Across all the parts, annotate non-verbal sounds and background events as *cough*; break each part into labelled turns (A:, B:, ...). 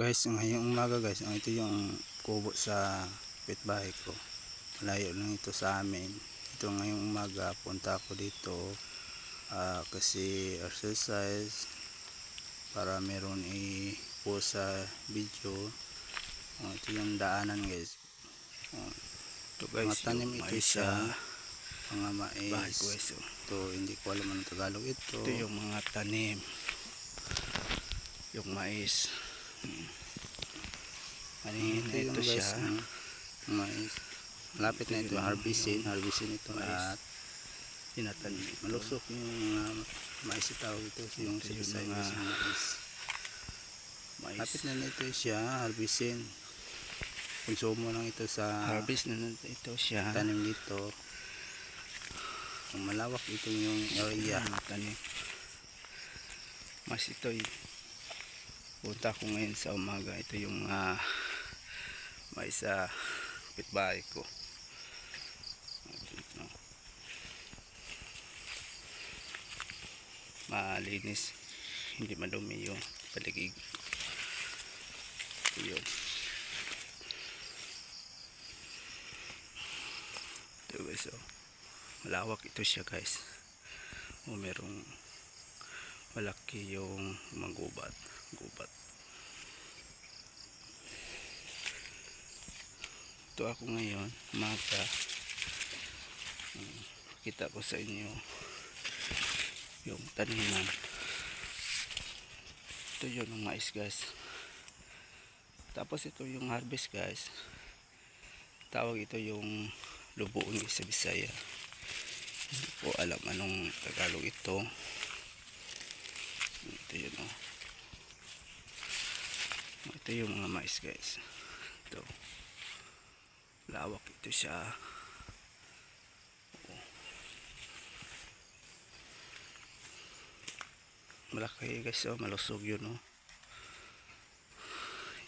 A: Guys, ngayong umaga guys, ang ito yung kubo sa pitbahay ko. Malayo lang ito sa amin. Ito ngayong umaga, punta ako dito ah, kasi exercise para meron i sa video. Oh, ito yung daanan guys. Oh,
B: Ito guys,
A: mga tanim ito
B: sa
A: Mga
B: bahay
A: mais.
B: ko guys. oh.
A: Ito, hindi ko alam anong Tagalog ito.
B: Ito yung mga tanim. Yung mais. Hmm. Manin,
A: ito, yung
B: ito
A: guys,
B: siya.
A: ang mais. Malapit na ito, harvestin, harvestin ito
B: mais.
A: at
B: Tinatanim ito.
A: malusok yung uh, mais tawag ito yung
B: Ito mga
A: is yung mais.
B: Mais.
A: Malapit na nito siya, harvestin. Konsumo lang ito sa
B: Harvest na ito siya.
A: tanim dito. Malawak ito yung area.
B: Mga tanim. Mas ito eh. Punta ko ngayon sa umaga. Ito yung uh, mais sa pitbahay ko. Malinis. Hindi madumi yung paligid. Ito yun. Ito guys oh. Malawak ito siya guys. O merong malaki yung mga gubat. Ito ako ngayon, umaga. Um, kita ko sa inyo yung taniman. Ito yun ang mais guys. Tapos ito yung harvest guys. Tawag ito yung lubuon sa Bisaya. Hindi ko alam anong Tagalog ito. Ito yun oh. Ito yung mga mais guys. Ito. Lawak ito siya. Oo. Malaki guys oh. Malusog yun oh.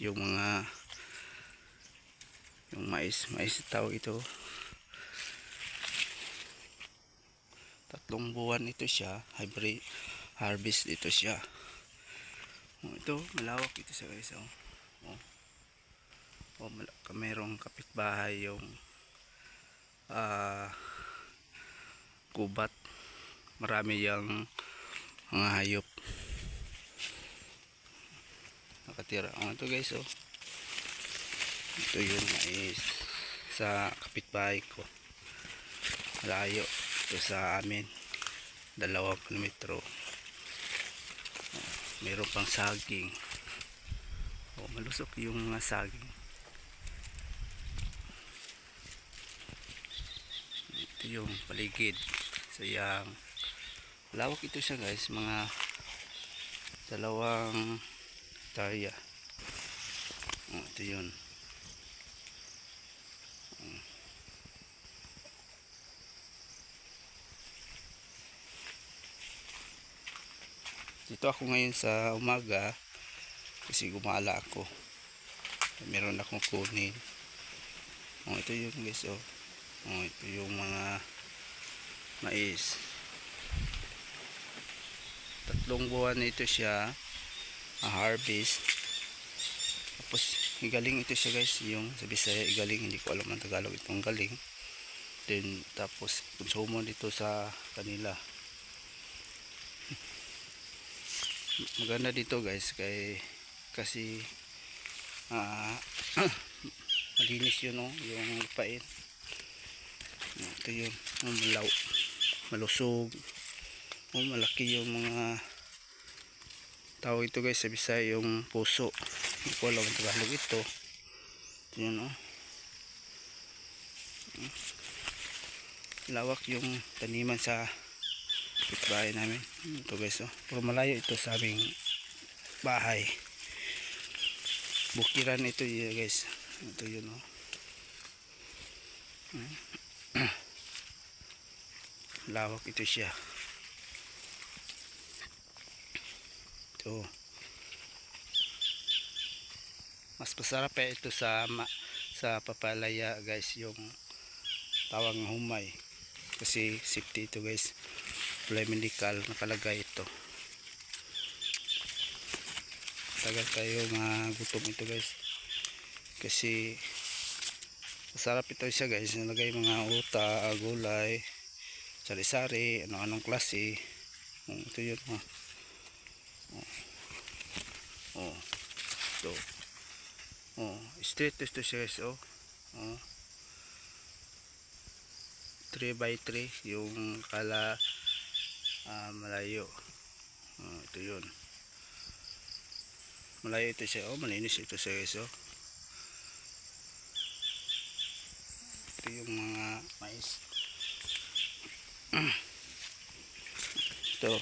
B: Yung mga yung mais. Mais tawag ito. Tatlong buwan ito siya. Hybrid harvest ito siya. Oh, ito, malawak ito sa guys. Oh. Oh. Oh, merong kapitbahay yung ah kubat. Marami yung mga hayop. Nakatira. Oh, ito guys, oh. Ito yung mais sa kapitbahay ko. Malayo. Ito sa amin. Dalawang kilometro. Meron pang saging. Oh, malusok yung mga saging. Ito yung paligid. Sayang. Lawak ito siya guys. Mga dalawang hektarya. Oh, ito yun. Dito ako ngayon sa umaga kasi gumala ako. Meron akong kunin. Oh, ito yung guys oh. Oh, ito yung mga mais. Tatlong buwan ito siya. Harvest. Tapos igaling ito siya guys, yung sa Bisaya igaling, hindi ko alam ang Tagalog itong galing. Then tapos konsumo dito sa kanila. Maganda dito guys kay kasi ah *coughs* malinis yun no yung lupain ito yun oh, malaw malusog. Oh, malaki yung mga tawag ito guys sa Bisaya yung puso. Hindi ko alam ang Tagalog ito. Ito yun oh. Lawak yung taniman sa bahay namin. Ito guys oh. Pero malayo ito sa aming bahay. Bukiran ito yun guys. Ito yun oh. *clears throat* Lawak ito siya. Ito. Mas masarap pa ito sa sa papalaya guys yung tawag ng humay. Kasi safety ito guys Play medical nakalagay ito tagal kayo magutom ito guys kasi masarap ito siya guys nalagay mga uta, gulay sari-sari, ano anong klase oh, ito yun oh. oh. oh. ito oh. straight ito siya guys oh. oh. 3 by 3 yung kala ah, malayo. Oh, ito yun. Malayo ito siya. Oh malinis ito siya guys oh. Ito yung mga mais. *clears throat* Ito.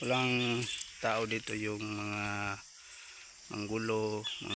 B: Walang tao dito yung mga manggulo